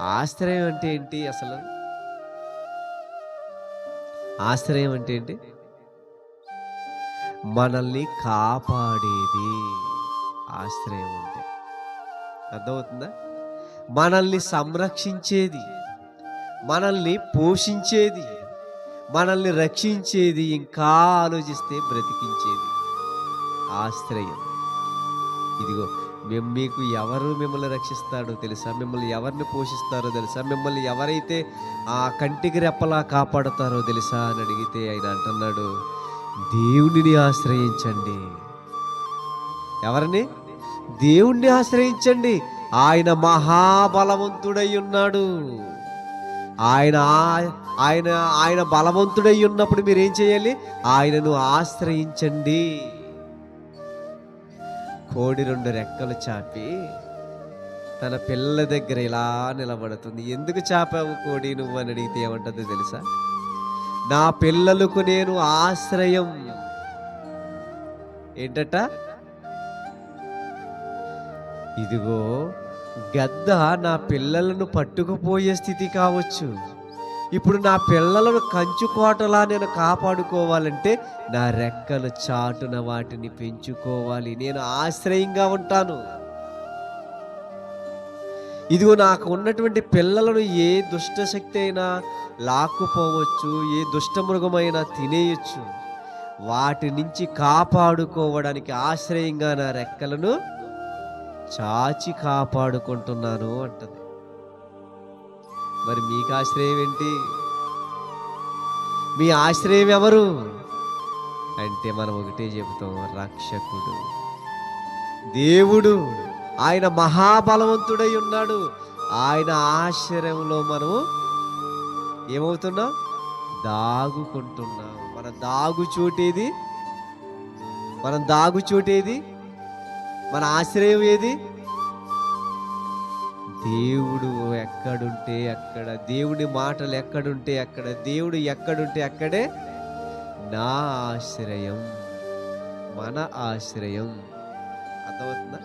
ఆశ్రయం అంటే ఏంటి అసలు? ఆశ్రయం అంటే ఏంటి? మనల్ని కాపాడేది ఆశ్రయం అంటే. అర్థమవుతుందా? మనల్ని సంరక్షించేది మనల్ని పోషించేది మనల్ని రక్షించేది ఇంకా ఆలోచిస్తే బ్రతికించేది ఆశ్రయం. ఇదిగో మేము మీకు ఎవరు మిమ్మల్ని రక్షిస్తాడో తెలుసా? మిమ్మల్ని ఎవరిని పోషిస్తారో తెలుసా? మిమ్మల్ని ఎవరైతే ఆ కంటికి రెప్పలా కాపాడుతారో తెలుసా? అని అడిగితే ఆయన అంటున్నాడు దేవుని ఆశ్రయించండి. ఎవరిని? దేవుణ్ణి ఆశ్రయించండి. ఆయన మహాబలవంతుడై ఉన్నాడు. ఆయన ఆయన ఆయన బలవంతుడై ఉన్నప్పుడు మీరు ఏం చేయాలి? ఆయనను ఆశ్రయించండి. కోడి రెండు రెక్కలు చాపి తన పిల్ల దగ్గర ఇలా నిలబడుతుంది. ఎందుకు చాపావు కోడి నువ్వు? అని అడిగితే ఏమంటుందో తెలుసా? నా పిల్లలకు నేను ఆశ్రయం. ఏంటట? ఇదిగో గద్ద నా పిల్లలను పట్టుకుపోయే స్థితి కావచ్చు. ఇప్పుడు నా పిల్లలను కంచుకోటలా నేను కాపాడుకోవాలంటే నా రెక్కల చాటున వాటిని పెంచుకోవాలి. నేను ఆశ్రయంగా ఉంటాను. ఇదిగో నాకు ఉన్నటువంటి పిల్లలను ఏ దుష్ట శక్తి అయినా లాక్కుపోవచ్చు ఏ దుష్టమృగమైనా తినేయచ్చు. వాటి నుంచి కాపాడుకోవడానికి ఆశ్రయంగా నా రెక్కలను చాచి కాపాడుకుంటున్నాను అంటది. మరి మీకు ఆశ్రయం ఏంటి? మీ ఆశ్రయం ఎవరు? అంటే మనం ఒకటే చెబుతాం రక్షకుడు. దేవుడు ఆయన మహాబలవంతుడై ఉన్నాడు. ఆయన ఆశ్రయంలో మనము ఏమవుతున్నాం? దాగుకుంటున్నాం. మన దాగు చోటేది? మనం దాగు చోటేది? మన ఆశ్రయం ఏది? దేవుడు ఎక్కడుంటే అక్కడ దేవుడి మాటలు ఎక్కడుంటే అక్కడ దేవుడు ఎక్కడుంటే అక్కడే నా ఆశ్రయం మన ఆశ్రయం. అర్థమవుతుందా?